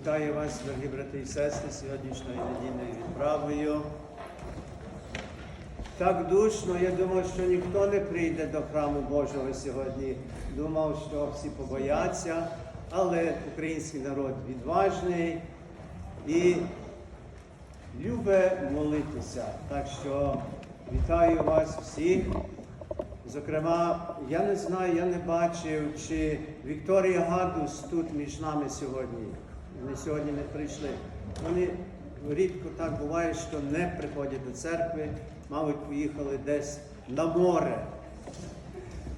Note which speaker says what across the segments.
Speaker 1: Вітаю вас, дорогі брати і сестри, сьогоднішньою недільною відправою. Так душно, я думав, що ніхто не прийде до храму Божого сьогодні. Думав, що всі побояться, але український народ відважний і любить молитися. Так що вітаю вас всіх. Зокрема, я не знаю, я не бачив, чи Вікторія Гадус тут між нами сьогодні. Вони сьогодні не прийшли. Вони рідко так буває, що не приходять до церкви, мабуть, поїхали десь на море.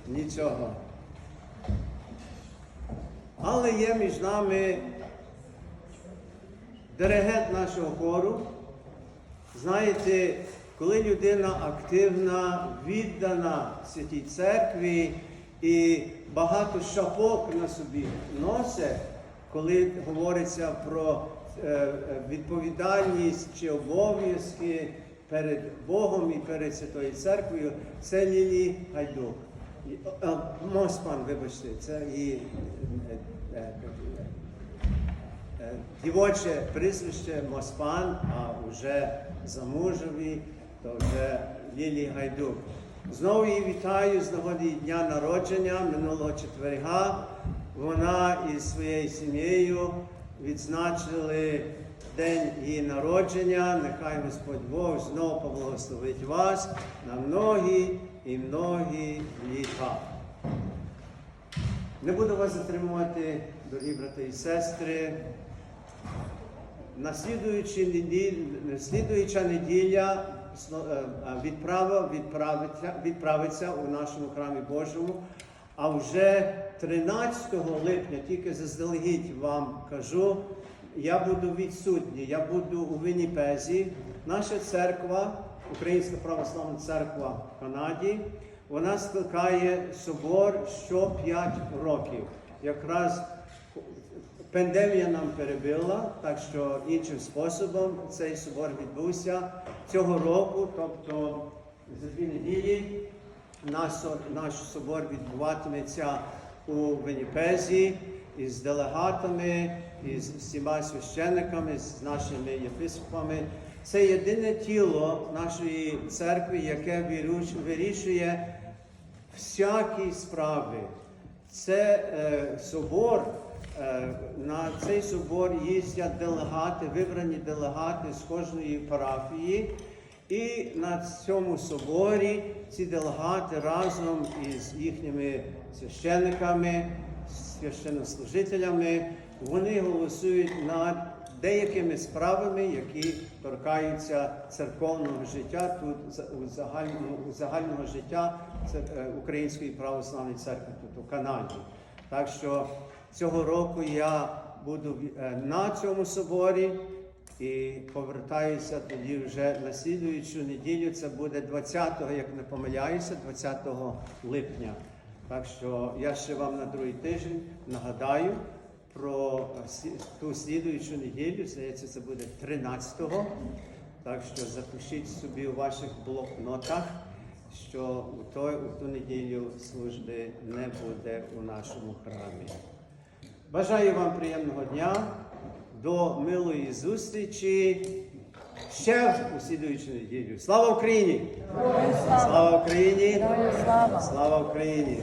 Speaker 1: Нічого. Але є між нами диригент нашого хору. Знаєте, коли людина активна, віддана святій церкві і багато шапок на собі носить, коли говориться про е, е, відповідальність чи обов'язки перед Богом і перед Святою Церквою, це Лілі Гайдук. Моспан, вибачте, це її е, Дівоче прізвище Моспан, а вже замужові, то вже Лілі Гайдук. Знову її вітаю з нагоди дня народження минулого четверга. Вона із своєю сім'єю відзначили день її народження. Нехай Господь Бог знову поблагословить вас на многі і многі літа. Не буду вас затримувати, дорогі брати і сестри. Наслідуючи неділь, слідуюча неділя е, відправиться, відправиться у нашому храмі Божому. А вже 13 липня, тільки заздалегідь вам кажу, я буду відсутній, я буду у Вінніпезі. Наша церква, Українська православна церква в Канаді, вона скликає собор що 5 років. Якраз Пандемія нам перебила, так що іншим способом цей собор відбувся цього року, тобто за дві неділі наш, наш собор відбуватиметься у Веніпезі із делегатами, із всіма священниками, з нашими єпископами. Це єдине тіло нашої церкви, яке вирішує всякі справи. Це е, собор. е, На цей собор їздять делегати, вибрані делегати з кожної парафії. І на цьому соборі ці делегати разом із їхніми священниками, священнослужителями, вони голосують над деякими справами, які торкаються церковного життя тут у загальному у загального життя е, Української православної церкви тут у Канаді. Так що цього року я буду е, на цьому соборі і повертаюся тоді вже на слідуючу неділю. Це буде 20-го, як не помиляюся, 20 липня. Так що я ще вам на другий тиждень нагадаю про ту слідуючу неділю. Здається, це буде 13-го. Так що запишіть собі у ваших блокнотах, що у, той, у ту неділю служби не буде у нашому храмі. Бажаю вам приємного дня, до милої зустрічі ще у слідуючу неділю. Слава Україні! Слава Україні!
Speaker 2: Слава слава!
Speaker 1: Слава Україні!